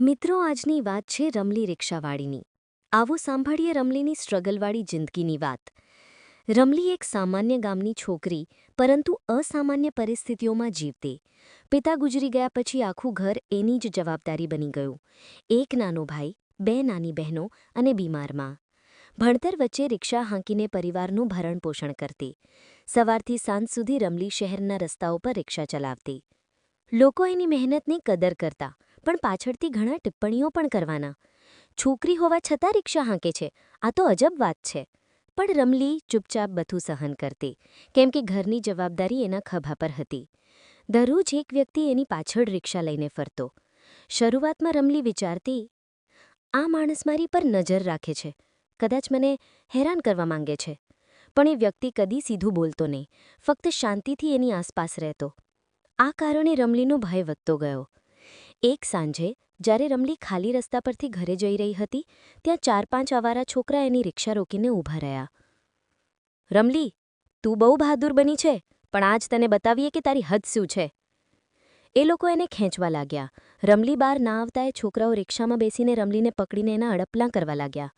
મિત્રો, આજની વાત છે રમલી રિક્ષાવાળીની. આવો સાંભળીએ રમલીની સ્ટ્રગલવાળી જિંદગીની વાત. રમલી એક સામાન્ય ગામની છોકરી, પરંતુ અસામાન્ય પરિસ્થિતિઓમાં જીવતી. પિતા ગુજરી ગયા પછી આખું ઘર એની જ જવાબદારી બની ગયું. એક નાનો ભાઈ, બે નાની બહેનો અને બીમારમાં. ભણતર વચ્ચે રિક્ષા હાંકીને પરિવારનું ભરણપોષણ કરતી. સવારથી સાંજ સુધી રમલી શહેરના રસ્તાઓ પર રિક્ષા ચલાવતી. લોકો એની મહેનતની કદર કરતા. પણ પાછળથી ઘણા ટિપ્પણીઓ પણ કરવાના. છોકરી હોવા છતાં રિક્ષા હાંકે છે. આ તો અજબ વાત છે. પણ રમલી ચૂપચાપ બધું સહન કરતી, કેમ કે ઘરની જવાબદારી એના ખભા પર હતી. દરરોજ એક વ્યક્તિ એની પાછળ રિક્ષા લઈને ફરતો. શરૂઆતમાં રમલી વિચારતી, આ માણસ મારી પર નજર રાખે છે. કદાચ મને હેરાન કરવા માંગે છે. પણ એ વ્યક્તિ કદી સીધું બોલતો નહીં. ફક્ત શાંતિથી એની આસપાસ રહેતો. આ કારણે રમલીનો ભય વધતો ગયો. એક સાંજે, જ્યારે રમલી ખાલી રસ્તા પરથી ઘરે જઈ રહી હતી, ત્યાં ચાર પાંચ અવારા છોકરા એની રિક્ષા રોકીને ઊભા રહ્યા. રમલી, તું બહુ બહાદુર બની છે, પણ આજ તને બતાવીએ કે તારી હદ શું છે. એ લોકો એને ખેંચવા લાગ્યા. રમલી બહાર ના આવતા એ છોકરાઓ રિક્ષામાં બેસીને રમલીને પકડીને એના અડપલાં કરવા લાગ્યા.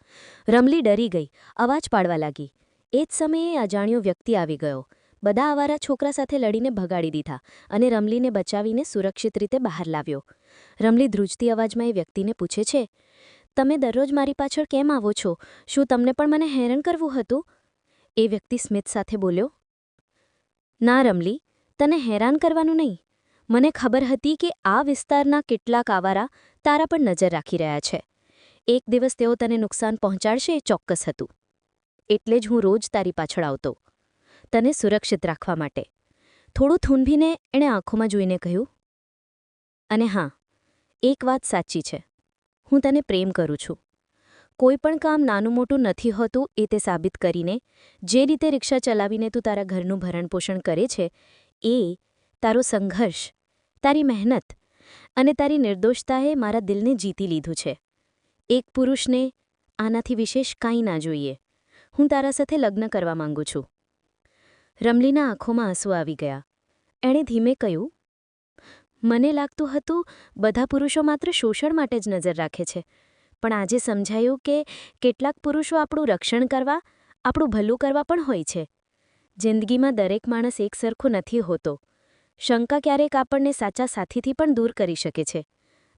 રમલી ડરી ગઈ, અવાજ પાડવા લાગી. એ જ સમયે અજાણ્યો વ્યક્તિ આવી ગયો. બધા આવારા છોકરા સાથે લડીને ભગાડી દીધા અને રમલીને બચાવીને સુરક્ષિત રીતે બહાર લાવ્યો. રમલી ધ્રુજતી અવાજમાં એ વ્યક્તિને પૂછે છે, તમે દરરોજ મારી પાછળ કેમ આવો છો? શું તમને પણ મને હેરાન કરવું હતું? એ વ્યક્તિ સ્મિત સાથે બોલ્યો, ના રમલી, તને હેરાન કરવાનું નહીં. મને ખબર હતી કે આ વિસ્તારના કેટલાક આવારા તારા પર નજર રાખી રહ્યા છે. એક દિવસ તેઓ તને નુકસાન પહોંચાડશે એ ચોક્કસ હતું. એટલે જ હું રોજ તારી પાછળ આવતો. તને સુરક્ષિત રાખવા માટે. થોડું થૂંભીને એણે આંખોમાં જોઈને કહ્યું, અને હા, એક વાત સાચી છે. હું તને પ્રેમ કરું છું. કોઈ પણ કામ નાનું મોટું નથી હોતું એ તે સાબિત કરીને જે રીતે રિક્ષા ચલાવીને તું તારા ઘરનું ભરણપોષણ કરે છે, એ તારો સંઘર્ષ, તારી મહેનત અને તારી નિર્દોષતાએ મારા દિલને જીતી લીધું છે. એક પુરુષને આનાથી વિશેષ કાંઈ ના જોઈએ. હું તારા સાથે લગ્ન કરવા માંગુ છું. રમલીના આંખોમાં આંસુ આવી ગયા. એણે ધીમે કહ્યું, મને લાગતું હતું બધા પુરુષો માત્ર શોષણ માટે જ નજર રાખે છે. પણ આજે સમજાયું કે કેટલાક પુરુષો આપણું રક્ષણ કરવા, આપણું ભલું કરવા પણ હોય છે. જિંદગીમાં દરેક માણસ એક સરખો નથી હોતો. શંકા ક્યારેક આપણને સાચા સાથીથી પણ દૂર કરી શકે છે.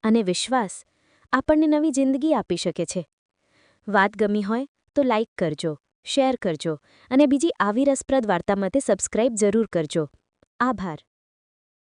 અને વિશ્વાસ આપણને નવી જિંદગી આપી શકે છે. વાત ગમી હોય તો લાઇક કરજો. શેર કરજો અને બીજી આવી રસપ્રદ વાર્તા માટે સબસ્ક્રાઇબ જરૂર કરજો. આભાર.